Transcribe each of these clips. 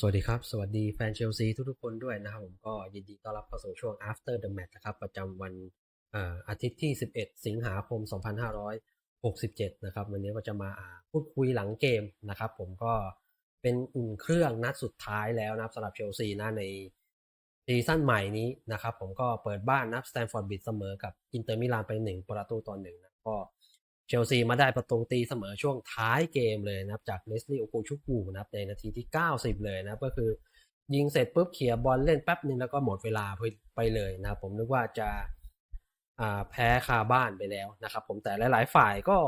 สวัสดีครับ สวัสดีแฟนเชลซีทุกๆคนด้วยนะครับผมก็ยินดีต้อนรับเข้าสู่ช่วง after the match นะครับ ประจำวันอาทิตย์ที่ 11 สิงหาคม 2567 นะครับ วันนี้ก็จะมาอ่าพูดคุยหลังเกมนะครับ ผมก็เป็นอุ่นเครื่องนัดสุดท้ายแล้วนะครับสำหรับเชลซีนะในซีซั่นใหม่นี้นะครับ ผมก็เปิดบ้านนับสแตนฟอร์ดบิดเสมอกับอินเตอร์มิลานไป 1 ประตูต่อหนึ่งนะก็ เชลซีมาได้ประตูตีเสมอช่วงท้ายเกมเลยนะครับจากเลสลี่โอโกชุกูนะครับในนาทีที่ 90 เลยนะครับก็คือยิงเสร็จปุ๊บเขี่ยบอลเล่นแป๊บนึงแล้วก็หมดเวลาไปเลยนะครับผมนึกว่าจะาแพ้คาบ้านไปแล้วนะครับ ผมแต่หลาย ๆ ฝ่ายก็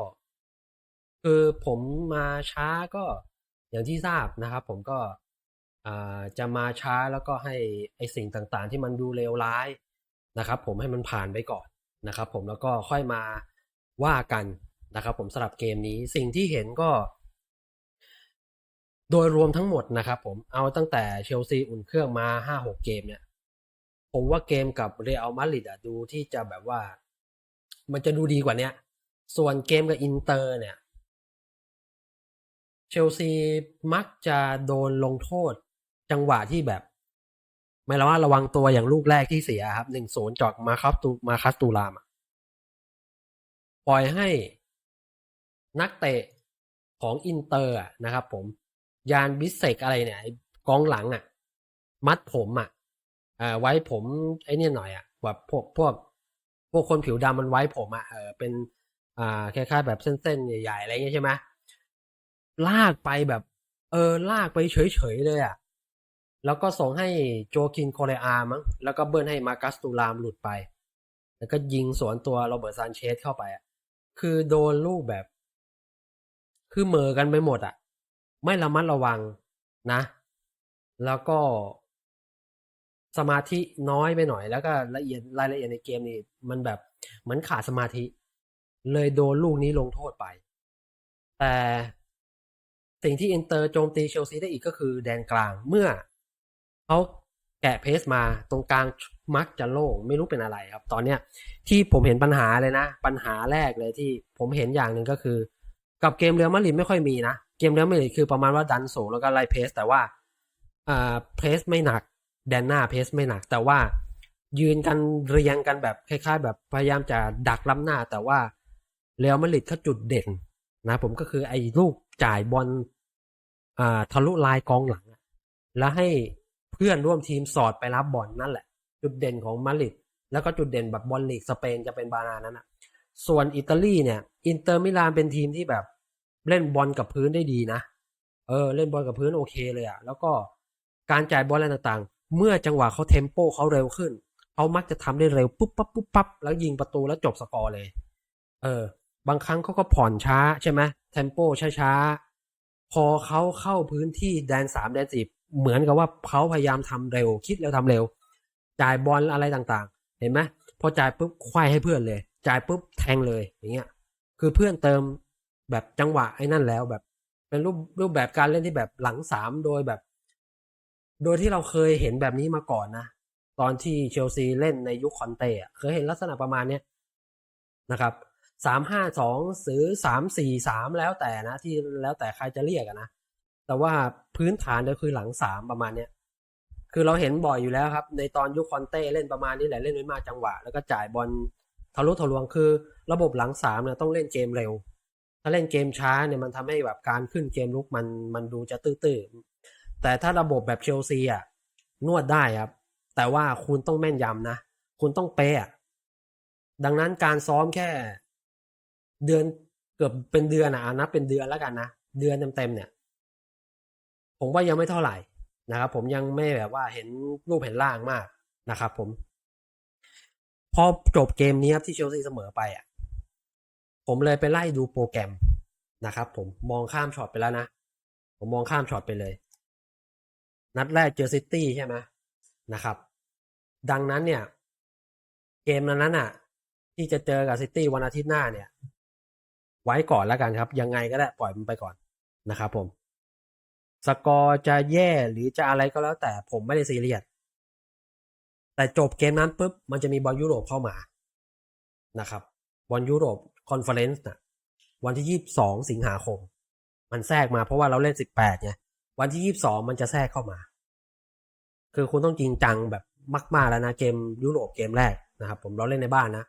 คือผมมาช้าก็อย่างที่ทราบนะครับ ผมก็จะมาช้าแล้วก็ให้ไอสิ่งต่างๆ ที่มันดูเลวร้ายนะครับ ผมให้มันผ่านไปก่อนนะครับ ผมแล้วก็ค่อยมาว่ากัน นะครับผมสำหรับเกมนี้สิ่งที่เห็นก็ โดยรวมทั้งหมดนะครับผมเอาตั้งแต่เชลซีอุ่นเครื่องมาห้าหกเกมเนี่ย ผมว่าเกมกับเรอัลมาดริดอะดูที่จะแบบว่า มันจะดูดีกว่าเนี้ย ส่วนเกมกับอินเตอร์เนี่ยเชลซีมักจะโดนลงโทษจังหวะที่แบบ ไม่ระว่าระวังตัวอย่างลูกแรกที่เสียครับหนึ่งศูนย์จอกมาคัสตูมาคัสตูรามปล่อยให้ นักเตะของอินเตอร์นะครับผมยานบิสเซกอะไรเนี่ยกองหลังอะมัดผมอะเอ่อไว้ผมไอ้เนี่ยหน่อยอะแบบพวกพวกพวกคนผิวดำมันไว้ผมอะเออเป็นอ่าคล้ายๆแบบเส้นๆใหญ่ๆอะไรเงี้ยใช่ไหมลากไปแบบ เออลากไปเฉยๆเลยอะแล้วก็ส่งให้โจคินโคเรอามั้งแล้วก็เบิ้ลให้มากัสตูรามหลุดไป แล้วก็ยิงสวนตัวโรเบิร์ตซานเชสเข้าไปอะคือโดนลูกแบบ คือเหมอกันไปหมดอะไม่ระมัดระวังนะ แล้วก็ สมาธิน้อยไปหน่อย แล้วก็ละเอียดรายละเอียดในเกมนี่มันแบบเหมือนขาดสมาธิ เลยโดนลูกนี้ลงโทษไป แต่สิ่งที่อินเตอร์โจมตีเชลซีได้อีกก็คือแดนกลางเมื่อเขาแกะเพสมาตรงกลางมักจะโล่งไม่รู้เป็นอะไรครับ ตอนเนี้ยที่ผมเห็นปัญหาเลยนะ ปัญหาแรกเลยที่ผมเห็นอย่างหนึ่งก็คือ กับเกมเรอัลมาดริดไม่ค่อยมีนะ เกมเรอัลมาดริดคือประมาณว่าดันสูงแล้วก็ไล่เพสแต่ว่าอ่าเพสไม่หนักแดนหน้าเพสไม่หนัก แต่ว่ายืนกันเรียงกันแบบคล้ายๆ แบบพยายามจะดักล้ำหน้า แต่ว่าเรอัลมาดริดเขาจุดเด่นนะ ผมก็คือไอ้ลูกจ่ายบอลอ่าทะลุลายกองหลัง แล้วให้เพื่อนร่วมทีมสอดไปรับบอลนั่นแหละ จุดเด่นของมาดริดแล้วก็จุดเด่นแบบบอลลีกสเปนจะเป็นบานานั้นอะ ส่วนอิตาลีเนี่ยอินเตอร์มิลานเป็นทีมที่แบบเล่นบอลกับพื้นได้ดีนะ เออ เล่นบอลกับพื้นโอเคเลยอะแล้วก็การจ่ายบอลอะไรต่างๆ เมื่อจังหวะเขาเทมโปเขาเร็วขึ้นเขามักจะทำได้เร็วปุ๊บปั๊บปุ๊บปั๊บแล้วยิงประตูแล้วจบสกอร์เลย เออ บางครั้งเขาก็ผ่อนช้าใช่ไหมเทมโปช้าๆ พอเขาเข้าพื้นที่แดนสามแดนสี่เหมือนกับว่าเขาพยายามทำเร็ว คิดแล้วทำเร็ว จ่ายบอลอะไรต่างๆ เห็นไหมพอจ่ายปุ๊บควายให้เพื่อนเลย จ่ายปุ๊บแทงเลยอย่างเงี้ย คือเพื่อนเติมแบบจังหวะไอ้นั่นแล้วแบบ เป็นรูปรูปแบบการเล่นที่แบบหลังสามโดยแบบ โดยที่เราเคยเห็นแบบนี้มาก่อนนะตอนที่เชลซีเล่นในยุคคอนเต้อเคยเห็นลักษณะประมาณเนี้ยนะครับสามห้าสองหรือสามสี่สามแล้วแต่นะ ที่แล้วแต่ใครจะเรียกนะแต่ว่าพื้นฐานก็คือหลังสามประมาณเนี้ยคือเราเห็นบ่อยอยู่แล้วครับ ในตอนยุคคอนเต้เล่นประมาณนี้แหละเล่นไม่มากจังหวะ แล้วก็จ่ายบอล ทะลุทะลวงคือระบบหลังสามเนี่ยต้องเล่นเกมเร็ว ถ้าเล่นเกมช้าเนี่ยมันทำให้แบบการขึ้นเกมลุกมันมันดูจะตื้อๆแต่ถ้าระบบแบบเชลซีอะนวดได้ครับ แต่ว่าคุณต้องแม่นยำนะ คุณต้องเป๊ะดังนั้นการซ้อมแค่เดือนเกือบเป็นเดือนอะนับเป็นเดือนแล้วกันนะ เดือนเต็มๆเนี่ย ผมว่ายังไม่เท่าไหร่นะครับผมยังไม่แบบว่าเห็นรูปเห็นร่างมากนะครับผม พอจบเกมนี้ครับที่เชลซีเสมอไปอะ ผมเลยไปไล่ดูโปรแกรมนะครับ ผมมองข้ามช็อตไปแล้วนะ ผมมองข้ามช็อตไปเลย นัดแรกเจอซิตี้ใช่ไหมนะครับ ดังนั้นเนี่ย เกมนั้นน่ะ ที่จะเจอกับซิตี้วันอาทิตย์หน้าเนี่ย ไว้ก่อนแล้วกันครับ ยังไงก็ได้ปล่อยมันไปก่อนนะครับผม สกอร์จะแย่หรือจะอะไรก็แล้วแต่ผมไม่ได้ซีเรียส แต่จบเกมนั้นปุ๊บมันจะมีบอลยุโรปเข้ามานะครับบอลยุโรปคอนเฟอเรนซ์นะวันที่ยี่สิบสองสิงหาคม มันแทรกมาเพราะว่าเราเล่นสิบแปดไงวันที่ยี่สิบสองมันจะแทรกเข้ามา คือคุณต้องจริงจังแบบมากๆแล้วนะเกมยุโรปเกมแรกนะครับ ผมเราเล่นในบ้านนะ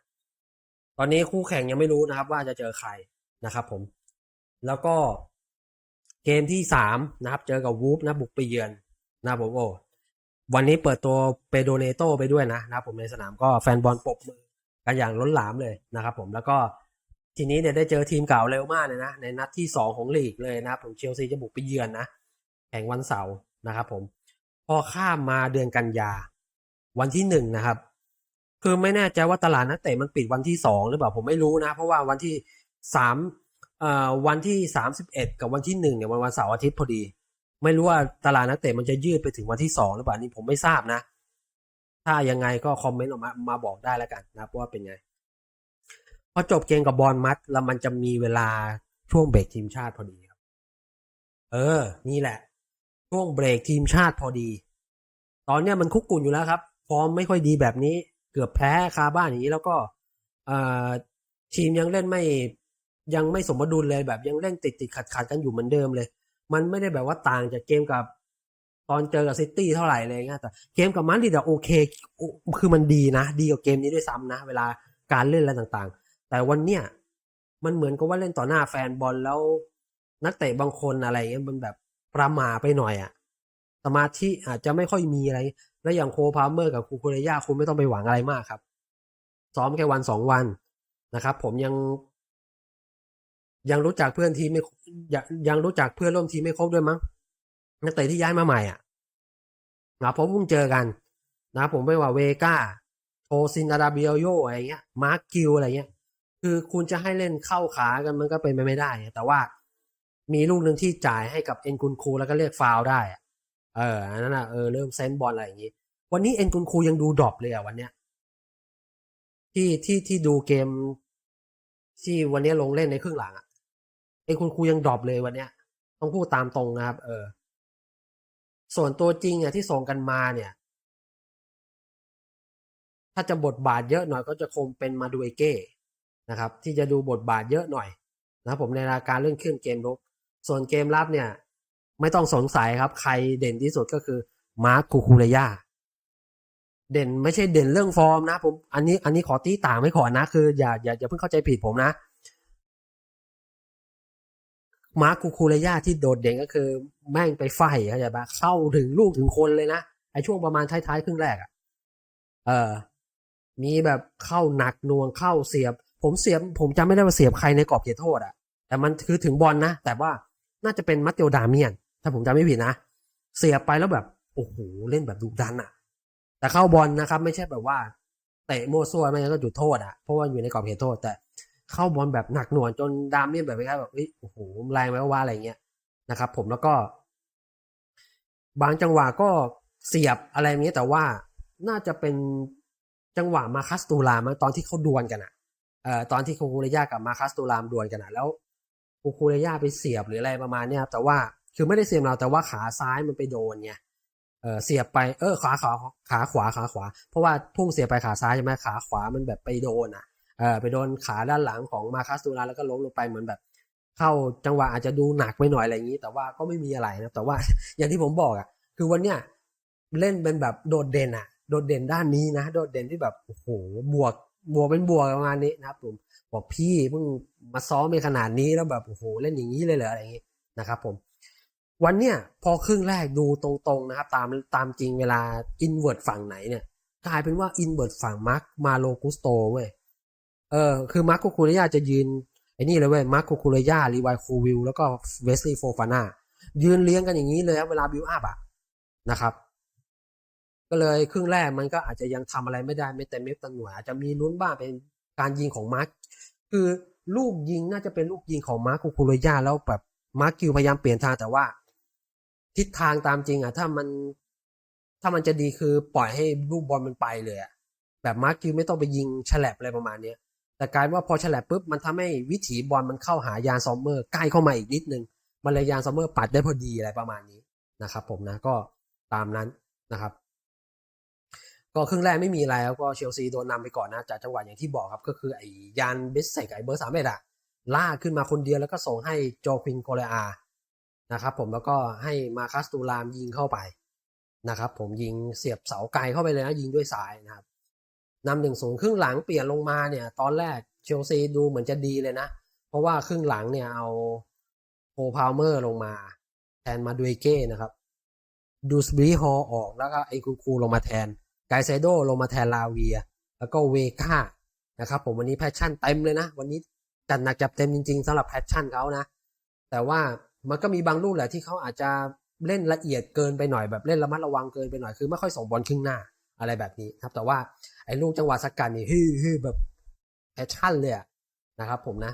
ตอนนี้คู่แข่งยังไม่รู้นะครับ ว่าจะเจอใครนะครับ ผม แล้วก็เกมที่สามนะครับ เจอกับวูฟนะบุกไปเยือนนะผมโอ้ วันนี้เปิดตัวเปโดเนโตไปด้วยนะนะผมในสนามก็แฟนบอลปรบมือกันอย่างล้นหลามเลยนะครับผมแล้วก็ทีนี้เนี่ยได้เจอทีมเก่าเร็วมากเลยนะในนัดที่สองของลีกเลยนะครับผมเชลซีจะบุกไปเยือนนะแข่งวันเสาร์นะครับผมพอข้ามมาเดือนกันยา วันที่หนึ่งนะครับ คือไม่แน่ใจว่าตลาดนักเตะมันปิดวันที่สองหรือเปล่าผมไม่รู้นะ เพราะว่าวันที่สามเอ่อวันที่สามสิบเอ็ดกับวันที่หนึ่งเนี่ยวันวันเสาร์อาทิตย์พอดี ไม่รู้ว่าตลาดนักเตะมันจะยืดไปถึงวันที่สองหรือเปล่านี่ผมไม่ทราบนะ ถ้ายังไงก็คอมเมนต์ออกมามาบอกได้แล้วกันนะครับว่าเป็นไง พอจบเกมกับบอลมัดแล้วมันจะมีเวลาช่วงเบรกทีมชาติพอดีครับ เออ นี่แหละ ช่วงเบรกทีมชาติพอดี ตอนเนี้ยมันคุกกุ่นอยู่แล้วครับ ฟอร์มไม่ค่อยดีแบบนี้ เกือบแพ้คาบ้านอย่างนี้แล้วก็เออทีมยังเล่นไม่ยังไม่สมดุลเลยแบบยังเล่นติดติดขัดขัดกันอยู่เหมือนเดิมเลย มันไม่ได้แบบว่าต่างจากเกมกับตอนเจอกับซิตี้เท่าไหร่เลยเงี้ยแต่เกมกับมันดีแต่โอเค คือมันดีนะ ดีกว่าเกมนี้ด้วยซ้ำนะ เวลาการเล่นอะไรต่างๆ แต่วันเนี้ยมันเหมือนกับว่าเล่นต่อหน้าแฟนบอลแล้ว นักเตะบางคนอะไรเงี้ยมันแบบประมาไปหน่อยอะสมาธิอาจจะไม่ค่อยมีอะไร แล้วอย่างโคพาเมอร์กับคูคูเรย่าคุณไม่ต้องไปหวังอะไรมากครับ ซ้อมแค่วันสองวันนะครับ ผมยัง ยังรู้จักเพื่อนทีมไม่ยังรู้จักเพื่อนร่วมทีมไม่ครบด้วยมั้งนักเตะที่ย้ายมาใหม่อะนะผมเพิ่งเจอกันนะผมไม่ว่าเวก้าโทซินอาราเบียโยอะไรเงี้ยมาร์คกิวอะไรเงี้ย คือคุณจะให้เล่นเข้าขากันมันก็เป็นไปไม่ได้ แต่ว่ามีลูกหนึ่งที่จ่ายให้กับเอ็นกุนคูแล้วก็เรียกฟาวได้อะเอออันนั้นอะเออเริ่มเซนบอลอะไรอย่างงี้ วันนี้เอ็นกุนคูยังดูดรอปเลยอะวันเนี้ยที่ที่ที่ดูเกมที่วันนี้ลงเล่นในครึ่งหลังอะ เอ็นกุนคูยังดรอปเลยวันเนี้ย ต้องพูดตามตรงนะครับ เออ ส่วนตัวจริงอะที่ส่งกันมาเนี่ย ถ้าจะบทบาทเยอะหน่อยก็จะคงเป็นมาดูเอเก้นะครับ ที่จะดูบทบาทเยอะหน่อยนะครับผมในรายการเรื่องขึ้นเกมรุกส่วนเกมรับเนี่ย ไม่ต้องสงสัยครับ ใครเด่นที่สุดก็คือมาร์คคูคูเรย่าเด่นไม่ใช่เด่นเรื่องฟอร์มนะผมอันนี้อันนี้ขอตีต่างไม่ขอนะ คืออย่าอย่าอย่าเพิ่งเข้าใจผิดผมนะ มาร์คคูคูเรย่าที่โดดเด่นก็คือ แม่งไปไฟเข้าใจปะเข้าถึงลูกถึงคนเลยนะไอช่วงประมาณท้ายๆครึ่งแรกอะ่ะ เออ มีแบบเข้าหนักนวงเข้าเสียบ ผมเสียบ ผมจำไม่ได้ว่าเสียบใครในกรอบเขตโทษอะ่ะ แต่มันคือถึงบอลนะแต่ว่าน่าจะเป็นมัตเตโอดาเมียน ถ้าผมจำไม่ผิดนะ เสียบไปแล้วแบบ โอ้โห เล่นแบบดุดันอะ่ะ แต่เข้าบอลนะครับ ไม่ใช่แบบว่าเตะโมวซัวไม่งั้นก็จุดโทษอะ่ะ เพราะว่าอยู่ในกรอบเขตโทษ แต่ เข้าบอลแบบหนักหน่วงจนดามเมียนแบบไม่ใช่แบบอ้ยโอ้โหแรงไหมว่าอะไรเงี้ยนะครับ ผมแล้วก็ บางจังหวะก็เสียบอะไรเงี้ยแต่ว่าน่าจะเป็นจังหวะมาคัสตูรามงตอนที่เขาดวลกันอะเอ่อตอนที่คูคูเรย่ากับมาคัสตูรามดวลกันนะแล้วคูคูเรย่าไปเสียบหรืออะไรประมาณเนี้ยแต่ว่าคือไม่ได้เสียบเราแต่ว่าขาซ้ายมันไปโดนไงเออเสียบไปเออขาขาขาขวาขาขวา เพราะว่าพุ่งเสียบไปขาซ้ายใช่ไหมขาขวามันแบบไปโดนอะ เออไปโดนขาด้านหลังของมาคัสตูราแล้วก็ล้มลงไปเหมือนแบบ เข้าจังหวะอาจจะดูหนักไปหน่อยอะไรอย่างนี้ แต่ว่าก็ไม่มีอะไรนะแต่ว่าอย่างที่ผมบอกอะ คือวันเนี้ยเล่นเป็นแบบโดดเด่นอะ โดดเด่นด้านนี้นะ โดดเด่นที่แบบโอ้โหบวกบวกเป็นบวกประมาณนี้นะครับผมบอกพี่เพิ่งมาซ้อมในขนาดนี้แล้วแบบโอ้โหเล่นอย่างนี้เลยเหรออะไรอย่างนี้นะครับ ผม วันเนี้ยพอครึ่งแรกดูตรงๆนะครับ ตามตามจริงเวลาอินเว r ร์ฝั่งไหนเนี่ยกลายเป็นว่าอินเว r ร์ฝั่งมาร์คมาโลกุสโตเว้ย เออคือมาร์คคูคูเรยาจะยืนไอ้นี่เลยเว้ยมาร์คคูคูเรยารีไวคูวิลแล้วก็เวสลีย์โฟฟาน่ายืนเลี้ยงกันอย่างนี้เลยครับเวลาบิวอัพอะนะครับ ก็เลยครึ่งแรกมันก็อาจจะยังทำอะไรไม่ได้ไม่เต็มเม็ดเต็มหน่วยอาจจะมีลุ้นบ้างเป็นการยิงของมาร์คคือลูกยิงน่าจะเป็นลูกยิงของมาร์คคูคูเรยาแล้วแบบมาร์คกิวพยายามเปลี่ยนทางแต่ว่า ทิศทางตามจริงอะถ้ามันถ้ามันจะดีคือปล่อยให้ลูกบอลมันไปเลยอะแบบมาร์คิวไม่ต้องไปยิงฉลับอะไรประมาณเนี้ย แต่กลายว่าพอฉลับปุ๊บมันทำให้วิถีบอลมันเข้าหายานซอมเมอร์ใกล้เข้ามาอีกนิดนึง มันเลยยานซอมเมอร์ปัดได้พอดีอะไรประมาณนี้นะครับผมนะก็ตามนั้นนะครับก็ครึ่งแรกไม่มีอะไรแล้วก็เชลซีโดนนำไปก่อนนะจากจังหวะอย่างที่บอกครับก็คือไอ้ยานเบสใส่กับไอ้เบอร์สามเอ็ดอะล่าขึ้นมาคนเดียวแล้วก็ส่งให้โจควินโกเลอานะครับผมแล้วก็ให้มาคัสตูรามยิงเข้าไปนะครับผมยิงเสียบเสาไกลเข้าไปเลยนะยิงด้วยซ้ายนะครับ นำหนึ่งศูนย์ครึ่งหลังเปลี่ยนลงมาเนี่ย ตอนแรกเชลซีดูเหมือนจะดีเลยนะ เพราะว่าครึ่งหลังเนี่ยเอาโคพาวเมอร์ลงมา แทนมาดูเก้นะครับดูสบรีฮอลออกแล้วก็ไอคูคูลงมาแทนไกเซโดลงมาแทนลาเวีย แล้วก็เวก้านะครับผมวันนี้แพชชั่นเต็มเลยนะ วันนี้จัดหนักจับเต็มจริงๆสำหรับแพชชั่นเขานะ แต่ว่ามันก็มีบางลูกแหละที่เขาอาจจะเล่นละเอียดเกินไปหน่อยแบบเล่นระมัดระวังเกินไปหน่อยคือไม่ค่อยส่งบอลครึ่งหน้าอะไรแบบนี้ครับ แต่ว่า ไอ้ลูกจังหวะสกัดนี่ฮือฮือแบบแพชชั่นเลยอะนะครับผมนะ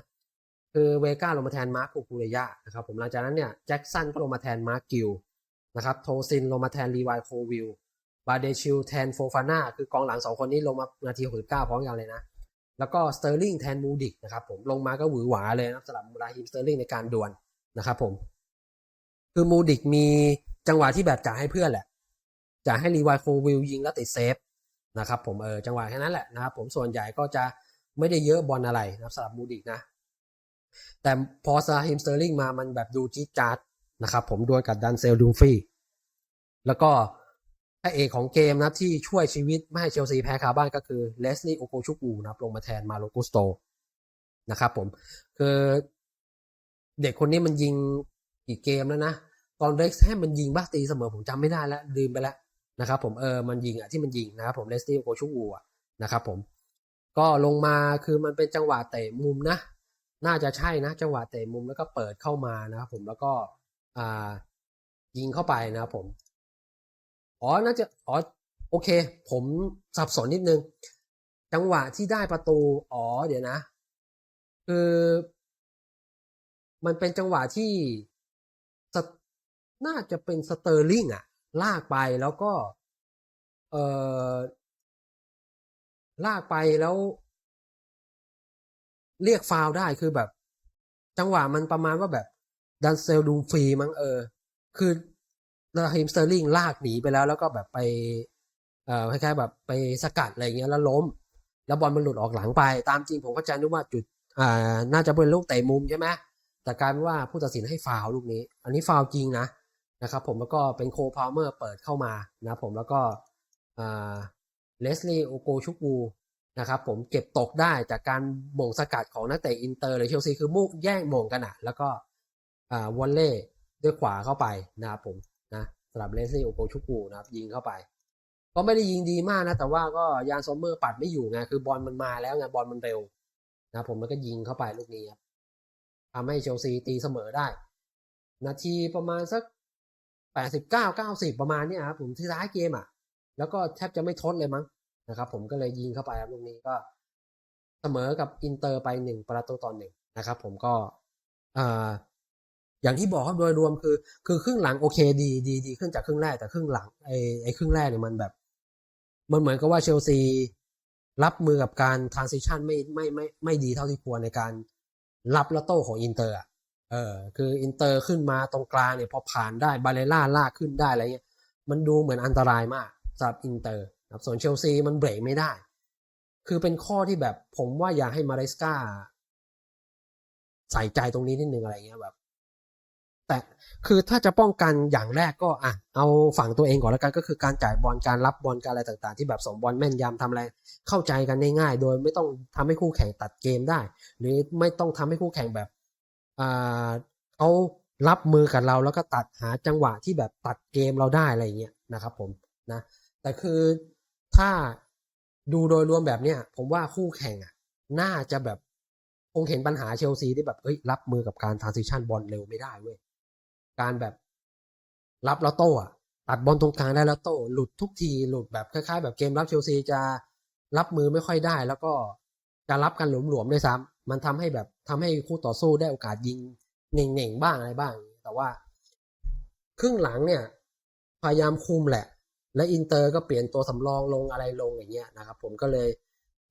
คือเวก้าลงมาแทนมาร์คคูคูเรยานะครับผมหลังจากนั้นเนี่ยแจ็คสันก็ลงมาแทนมาร์คกิลนะครับโทซินลงมาแทนรีวายโควิลบาเดชิลแทนโฟฟาน่าคือกองหลังสองคนนี้ลงมานาที69พร้อมกันเลยนะแล้วก็สเตอร์ลิงแทนมูดิกนะครับผมลงมาก็หวือหวาเลยนะสำหรับมูราฮิมสเตอร์ลิงในการดวลนะครับผม คือมูดิกมีจังหวะที่แบบจ่ายให้เพื่อนแหละจ่ายให้รีวายโควิลยิงแล้วติดเซฟ นะครับผมเออจังหวะแค่นั้นแหละนะครับผมส่วนใหญ่ก็จะไม่ได้เยอะบอลอะไรนะครับสำหรับมูดิกนะแต่พอซาฮิมสเตอร์ลิงมามันแบบดูจี๊ดจ๊าดนะครับผมดวลกับดันเซลดูฟี่แล้วก็พระเอกของเกมนะที่ช่วยชีวิตไม่ให้เชลซีแพ้คาบ้านก็คือเลสลี่โอโกชุกูนะลงมาแทนมาโลกุสโตนะครับผมคือเด็กคนนี้มันยิงกี่เกมแล้วนะตอนเร็กซ์แฮมมันยิงบ้าตีเสมอผมจำไม่ได้แล้วลืมไปแล้ว นะครับผมเออมันยิงอะที่มันยิงนะครับผมเลสลี่โอโกชุกูอะนะครับผมก็ลงมาคือมันเป็นจังหวะเตะมุมนะ น่าจะใช่นะ จังหวะเตะมุมแล้วก็เปิดเข้ามานะครับผมแล้วก็อ่ายิงเข้าไปนะครับผมอ๋อน่าจะอ๋อโอเค ผมสับสนนิดนึง จังหวะที่ได้ประตู อ๋อ เดี๋ยวนะ คือ มันเป็นจังหวะที่ น่าจะเป็นสเตอร์ลิงอะ ลากไปแล้วก็ เออลากไปแล้ว เรียกฟาวได้คือแบบ จังหวะมันประมาณว่าแบบ ดันเซลดูมฟรีมั้งเออ คือราฮิมสเตอร์ลิงลากหนีไปแล้ว แล้วก็แบบไปเอ่อคล้ายๆแบบไปสกัดอะไรเงี้ยแล้วล้ม แล้วบอลมันหลุดออกหลังไป ตามจริงผมเข้าใจนึกว่าจุดอ่าน่าจะเป็นลูกเตะมุมใช่ไหมแต่กลายเป็นว่าผู้ตัดสินให้ฟาวลูกนี้ อันนี้ฟาวจริงนะ นะครับผมแล้วก็เป็นโคพาวเมอร์เปิดเข้ามานะผมแล้วก็เลสลีย์โอโกชุกูนะครับผมเก็บตกได้จากการโมงสกัดของนักเตะอินเตอร์หรือเชลซีคือมุกแย่งโมงกันอะแล้วก็วอลเล่ด้วยขวาเข้าไปนะครับผมนะสำหรับเลสลี่โอโกชุกูนะครับยิงเข้าไป ก็ไม่ได้ยิงดีมากนะ แต่ว่าก็ยานซอมเมอร์ปัดไม่อยู่ไงคือบอลมันมาแล้วไงบอลมันเร็วนะผมมันก็ยิงเข้าไปลูกนี้ครับทำให้เชลซีตีเสมอได้ นาทีประมาณสัก แปดสิบเก้าเก้าสิบประมาณเนี้ยครับผมที่ท้ายเกมอะ แล้วก็แทบจะไม่ทดเลยมั้งนะครับผมก็เลยยิงเข้าไปครับลูกนี้ก็เสมอกับอินเตอร์ไปหนึ่งประตูต่อหนึ่งนะครับผมก็อ่าอย่างที่บอกครับโดยรวมคือ คือครึ่งหลังโอเคดีดีดีขึ้นจากครึ่งแรกแต่ครึ่งหลังไอไอครึ่งแรกเนี่ยมันแบบ มันเหมือนกับว่าเชลซีรับมือกับการทรานซิชันไม่ไม่ไม่ไม่ดีเท่าที่ควรในการรับและโต้ของอินเตอร์อะ เออคืออินเตอร์ขึ้นมาตรงกลางเนี่ยพอผ่านได้บาเลล่าลากขึ้นได้อะไรเงี้ยมันดูเหมือนอันตรายมากสำหรับอินเตอร์ครับส่วนเชลซีมันเบรกไม่ได้ คือเป็นข้อที่แบบผมว่าอยากให้มาริสกาใส่ใจตรงนี้นิดนึงอะไรเงี้ยแบบ แต่คือถ้าจะป้องกันอย่างแรกก็อะเอาฝั่งตัวเองก่อนแล้วกันก็คือการจ่ายบอลการรับบอลการอะไรต่างๆ ที่แบบสมบอลแม่นยำทำอะไรเข้าใจกันง่ายๆโดยไม่ต้องทำให้คู่แข่งตัดเกมได้ หรือไม่ต้องทำให้คู่แข่งแบบ อ่าเขารับมือกับเราแล้วก็ตัดหาจังหวะที่แบบตัดเกมเราได้อะไรเงี้ยนะครับผมนะแต่คือถ้าดูโดยรวมแบบเนี้ยผมว่าคู่แข่งอะน่าจะแบบคงเห็นปัญหาเชลซีที่แบบเอ้ยรับมือกับการทรานซิชันบอลเร็วไม่ได้เว้ยการแบบรับแล้วโต้อะตัดบอลตรงกลางได้แล้วโต้หลุดทุกทีหลุดแบบคล้ายๆ แบบเกมรับเชลซีจะรับมือไม่ค่อยได้ แล้วก็จะรับกันหลวมๆด้วยซ้ำ มันทำให้แบบทำให้คู่ต่อสู้ได้โอกาสยิงเน่งๆบ้างอะไรบ้าง แต่ว่า ครึ่งหลังเนี่ย พยายามคุมแหละ และอินเตอร์ก็เปลี่ยนตัวสำรองลงอะไรลงอย่างเงี้ยนะครับ ผมก็เลย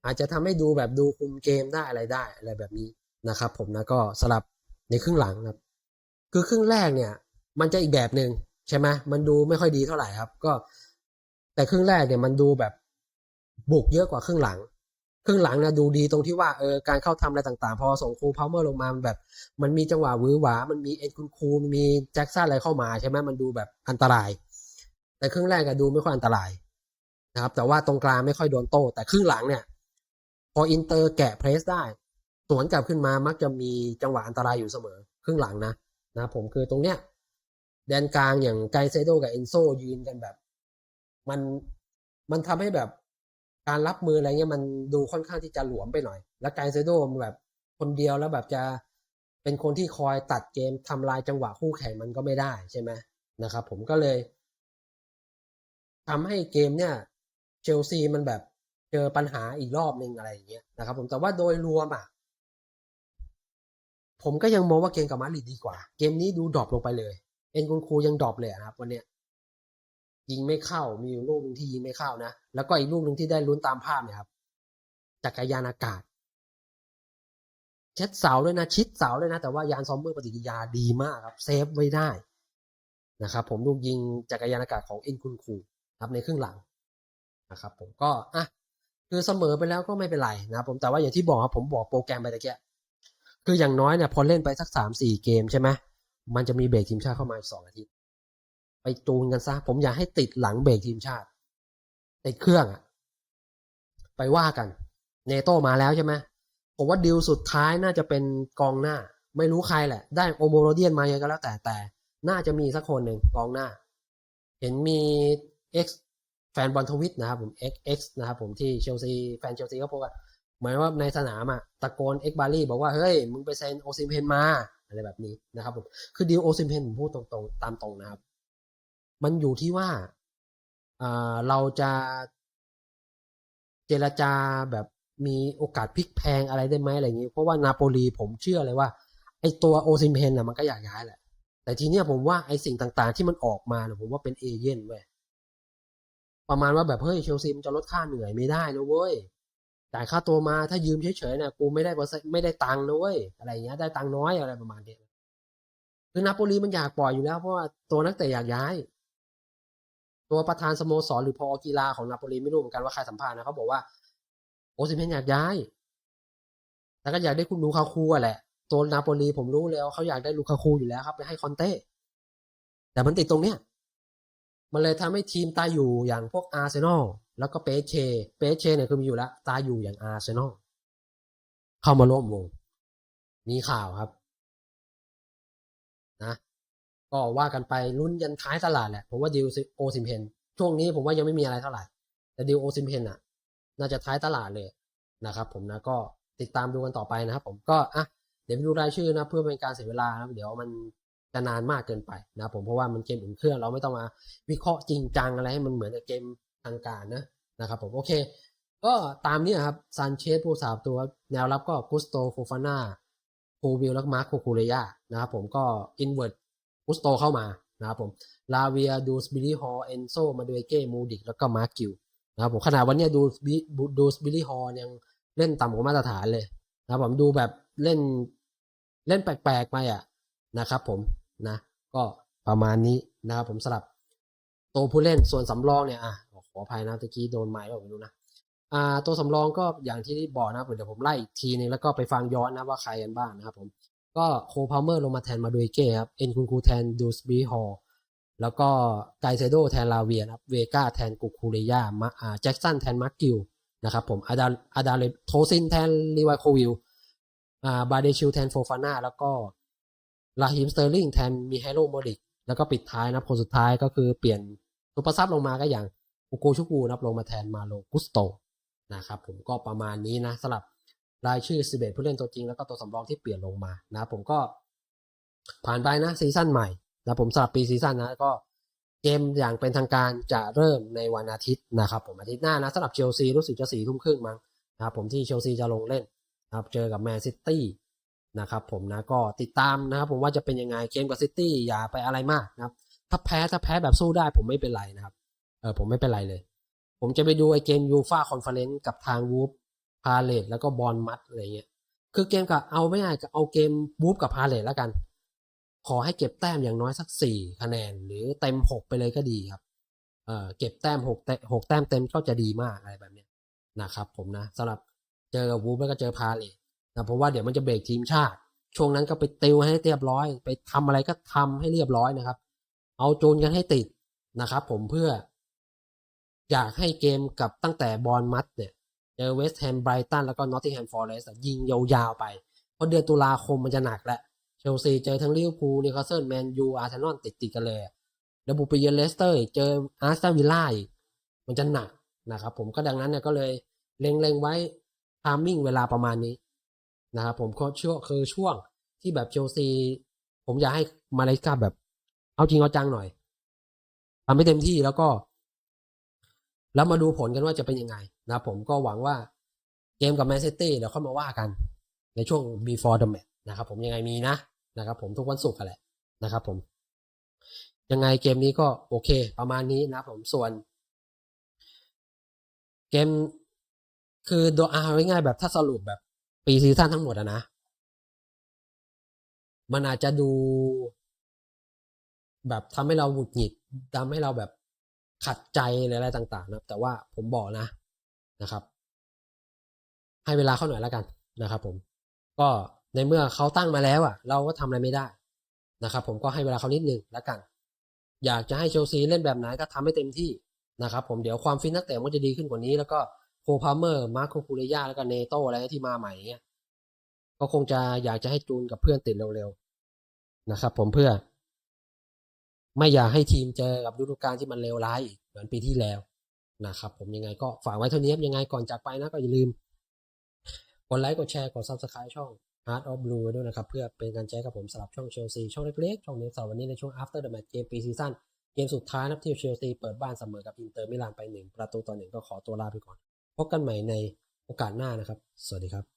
อาจจะทำให้ดูแบบดูคุมเกมได้อะไรได้อะไรแบบนี้นะครับ ผมนะก็สลับในครึ่งหลังครับคือครึ่งแรกเนี่ย มันจะอีกแบบหนึ่งใช่ไหมมันดูไม่ค่อยดีเท่าไหร่ครับ ก็ แต่ครึ่งแรกเนี่ยมันดูแบบบุกเยอะกว่าครึ่งหลัง ครึ่งหลังนะดูดีตรงที่ว่าเออการเข้าทำอะไรต่างๆ พอส่งครูพาวเมอร์ลงมาแบบ มันมีจังหวะวื้อหวา มันมีเอ็นคุณครูมันมีแจ็คสันอะไรเข้ามาใช่ไหมมันดูแบบอันตราย แต่ครึ่งแรกก็ดูไม่ค่อยอันตรายนะครับ แต่ว่าตรงกลางไม่ค่อยโดนโต้แต่ครึ่งหลังเนี่ย พออินเตอร์แกะเพรสได้สวนกลับขึ้นมามักจะมีจังหวะอันตรายอยู่เสมอ ครึ่งหลังนะนะผมคือตรงเนี้ยแดนกลางอย่างไกเซโดกับเอนโซยืนกันแบบ มันมันทำให้แบบ การรับมืออะไรเงี้ยมันดูค่อนข้างที่จะหลวมไปหน่อย แล้วไกเซโดมแบบคนเดียวแล้วแบบจะเป็นคนที่คอยตัดเกมทำลายจังหวะคู่แข่งมันก็ไม่ได้ใช่ไหมนะครับ ผมก็เลยทำให้เกมเนี่ยเชลซีมันแบบเจอปัญหาอีกรอบหนึ่งอะไรอย่างเงี้ยนะครับ ผมแต่ว่าโดยรวมอะผมก็ยังมองว่าเกมกับมาดริดดีกว่า เกมนี้ดูดรอปลงไปเลย เอ็นคุณครูยังดรอปเลยอะครับวันเนี้ย ยิงไม่เข้า มีอยู่ลูกหนึ่งที่ยิงไม่เข้านะ แล้วก็อีกลูกหนึ่งที่ได้ลุ้นตามภาพเนี่ยครับ จักรยานอากาศเช็ดเสาด้วยนะ ชิดเสาด้วยนะ แต่ว่ายานซอมเมอร์ปฏิกิริยาดีมากครับ เซฟไว้ได้นะครับ ผมลูกยิงจักรยานอากาศของเอ็นคุณครูครับในครึ่งหลังนะครับ ผมก็อะคือเสมอไปแล้วก็ไม่เป็นไรนะผมแต่ว่าอย่างที่บอกครับผมบอกโปรแกรมไปตะเกียคืออย่างน้อยเนี่ยพอเล่นไปสักสามสี่เกมใช่ไหมมันจะมีเบรกทีมชาติเข้ามาอีกสองอาทิตย์ จูนกันซะ ผมอยากให้ติดหลังเบรกทีมชาติติดเครื่องอะไปว่ากัน เนโตมาแล้วใช่ไหมผมว่าดิวสุดท้ายน่าจะเป็นกองหน้า ไม่รู้ใครแหละ ได้โอโมโรเดียนมายังก็แล้วแต่แต่ น่าจะมีสักคนหนึ่งกองหน้า เห็นมี X แฟนบอลทวิตนะครับผม X X นะครับผมที่เชลซีแฟนเชลซีก็พูดว่าเหมือนว่าในสนามอะตะโกน X บารี่บอกว่า เฮ้ย มึงไปเซ็นโอซิมเพนมา อะไรแบบนี้นะครับผม คือดิวโอซิมเพนผมพูดตรงๆ ตามตรงนะครับ มันอยู่ที่ว่าเราจะเจรจาแบบมีโอกาสพลิกแพงอะไรได้ไหมอะไรอย่างนี้เพราะว่านาโปลีผมเชื่อเลยว่า ไอตัวโอซิมเพนน่ะมันก็อยากย้ายแหละ แต่ทีเนี้ยผมว่าไอสิ่งต่างๆ ที่มันออกมาเนี่ยผมว่าเป็นเอเย่นเว้ยประมาณว่าแบบเฮ้ยเชลซีมันจะลดค่าเหนื่อยไม่ได้นะเว้ยจ่ายค่าตัวมาถ้ายืมเฉยๆเนี่ยกูไม่ได้ไม่ได้ตังค์นะเว้ยอะไรเงี้ยได้ตังค์น้อยอะไรประมาณนี้คือนาโปลีมันอยากปล่อยอยู่แล้วเพราะว่าตัวนักเตะอยากย้าย ตัวประธานสโมสรหรือพอกีฬาของนาโปลีไม่รู้เหมือนกันว่าใครสัมภาษณ์นะเขาบอกว่าโอซิเมนอยากย้ายแต่ก็อยากได้คุณลูคาคูอะแหละตัวนาโปลีผมรู้แล้วเขาอยากได้ลูคาคูอยู่แล้วครับ ไปให้คอนเต้แต่มันติดตรงเนี้ยมันเลยทำให้ทีมตายอยู่อย่างพวกอาร์เซนอลแล้วก็เปเชเปเชเนี่ยคือมีอยู่แล้ว ตายอยู่อย่างอาร์เซนอลเข้ามาร่วมวงมีข่าวครับ ก็ว่ากันไปลุ้นยันท้ายตลาดแหละผมว่าดิวโอซิมเพนช่วงนี้ผมว่ายังไม่มีอะไรเท่าไหร่ แต่ดิวโอซิมเพนอะ น่าจะท้ายตลาดเลยนะครับผมนะก็ติดตามดูกันต่อไปนะครับ ผมก็อะเดี๋ยวไปดูรายชื่อนะเพื่อเป็นการเสียเวลานะเดี๋ยวมันจะนานมากเกินไปนะผมเพราะว่ามันเกมอุ่นเครื่องเราไม่ต้องมาวิเคราะห์จริงจังอะไรให้มันเหมือนกับเกมทางการนะนะครับผมโอเค ก็ตามนี้ครับซานเชสผู้สาบตัวแนวรับก็กุสโตโฟฟาน่าโควิลและมาร์คโคคูเรยานะครับผมก็อินเวอร์ต กุสโตเข้ามานะครับผมลาเวียดูสบิลลี่ฮอเอนโซมาดูเอเก้มูดิกแล้วก็มาร์กิวนะครับผมขนาดวันนี้ดูดูสบิลลี่ฮอยังเล่นต่ำกว่ามาตรฐานเลยนะครับผมดูแบบเล่นเล่นแปลกๆไปอะนะครับผมนะก็ประมาณนี้นะครับผมสลับตัวผู้เล่นส่วนสำรองเนี่ยอะขออภัยนะตะกี้โดนไม้แบบไม่รู้นะอ่าตัวสำรองก็อย่างที่บอกนะเดี๋ยวผมไล่อีกทีนึงแล้วก็ไปฟังย้อนนะว่าใครกันบ้างนะครับผม ก็โคพาวเมอร์ลงมาแทนมาดูเก้ครับ เอ็นคุณคูแทนดูสบีฮอลแล้วก็ไกเซโดแทนลาเวียนะครับ เวกาแทนกุคูเรยามาอ่าแจ็คสันแทนมาร์กิวนะครับผมอาดาอาดาเลโทซินแทนลีวายโควิลอ่าบาเดชิลแทนโฟฟาน่าแล้วก็ลาฮิมสเตอร์ลิงแทนมิไฮโลโมดิกแล้วก็ปิดท้ายนะคนสุดท้ายก็คือเปลี่ยนตัวประซับลงมาก็อย่างโอโกชุกูนับลงมาแทนมาโลกุสโตนะครับผมก็ประมาณนี้นะสำหรับ รายชื่อ 11 ผู้เล่นตัวจริงแล้วก็ตัวสำรองที่เปลี่ยนลงมานะผมก็ผ่านไปนะซีซั่นใหม่นะผมสำหรับปีซีซั่นนะก็เกมอย่างเป็นทางการจะเริ่มในวันอาทิตย์นะครับผมอาทิตย์หน้านะสำหรับเชลซีรู้สึกจะสี่ทุ่มครึ่งมั้งนะครับผมที่เชลซีจะลงเล่นนะครับเจอกับแมนซิตี้นะครับผมนะก็ติดตามนะครับผมว่าจะเป็นยังไงเกมกับซิตี้อย่าไปอะไรมากนะครับถ้าแพ้ถ้าแพ้แบบสู้ได้ผมไม่เป็นไรนะครับเออผมไม่เป็นไรเลย ผมจะไปดูไอเกมยูฟาคอนเฟอเรนซ์กับทางวูฟ พาเลตแล้วก็บอลมัดอะไรเงี้ยคือเกมกับเอาไม่ได้ก็เอาเกมวูฟกับพาเลตแล้วกัน ขอให้เก็บแต้มอย่างน้อยสักสี่คะแนน หรือเต็มหกไปเลยก็ดีครับเออเก็บแต้มหกแต่หกแต้มเต็มก็จะดีมากอะไรแบบเนี้ยนะครับผมนะสำหรับเจอกับวูฟแล้วก็เจอพาเลตนะเพราะว่าเดี๋ยวมันจะเบรกทีมชาติ ช่วงนั้นก็ไปติวให้เรียบร้อย ไปทำอะไรก็ทำให้เรียบร้อยนะครับ เอาจูนกันให้ติดนะครับ ผมเพื่อ อยากให้เกมกับตั้งแต่บอลมัดเนี่ย เจอเวสต์แฮมไบรตันแล้วก็นอตติงแฮมฟอร์เรสต์ยิงยาวๆไปเพราะเดือนตุลาคมมันจะหนักแล้วเชลซีเจอทั้งลิเวอร์พูลนิวคาสเซิลแมนยูอาร์เซนอลติดติดๆกันเลยแล้วบุกไปเยือนเลสเตอร์เจออาร์เซนวิลล่าอีกมันจะหนักนะครับผมก็ดังนั้นเนี่ยก็เลยเล็งๆไว้ทามมิ่งเวลาประมาณนี้นะครับผมก็ช่วงคือช่วงที่แบบเชลซี ผมอยากให้มาเลเซียแบบ เอาจริงเอาจังหน่อยทำให้เต็มที่แล้วก็ แล้วมาดูผลกันว่าจะเป็นยังไงนะครับผมก็หวังว่าเกมกับแมนซิตี้เดี๋ยวค่อยมาว่ากัน ในช่วง before the match นะครับผมยังไงมีนะนะครับผมทุกวันศุกร์กันแหละนะครับผม ยังไงเกมนี้ก็โอเค ประมาณนี้นะครับผมส่วน เกมคือโดยเอาง่ายๆแบบถ้าสรุปแบบปีซีซั่นทั้งหมดอะนะ มันอาจจะดู แบบทำให้เราหงุดหงิดทำให้เราแบบ ขัดใจหรืออะไรต่างๆ นะแต่ว่าผมบอกนะนะครับ ให้เวลาเขาหน่อยแล้วกันนะครับ ผม ก็ในเมื่อเขาตั้งมาแล้วอะ เราก็ทำอะไรไม่ได้นะครับ ผมก็ให้เวลาเขานิดนึงแล้วกัน อยากจะให้เชลซีเล่นแบบไหนก็ทำให้เต็มที่นะครับ ผมเดี๋ยวความฟิตนักเตะมันจะดีขึ้นกว่านี้ แล้วก็โคพาเมอร์มาร์โคคูเรยาแล้วก็เนโตอะไรที่มาใหม่เงี้ยก็คงจะอยากจะให้จูนกับเพื่อนติดเร็วๆนะครับ ผมเพื่อ ไม่อยากให้ทีมเจอกับฤดูกาลที่มันเลวร้ายอีกเหมือนปีที่แล้วนะครับ ผมยังไงก็ฝากไว้เท่านี้ครับยังไงก่อนจากไปนะก็อย่าลืมกดไลค์กดแชร์กด subscribe ช่อง Heart of Blue ด้วยนะครับ เพื่อเป็นการแจ้งกับผมสำหรับช่องเชลซีช่องเล็กๆ ช่องนี้สำหรับวันนี้ในช่วง after the match เกมปีซีซั่นเกมสุดท้ายนับที่เชลซีเปิดบ้านเสมอกับอินเตอร์มิลานไปหนึ่งประตูต่อหนึ่งก็ขอตัวลาไปก่อน พบกันใหม่ในโอกาสหน้านะครับ สวัสดีครับ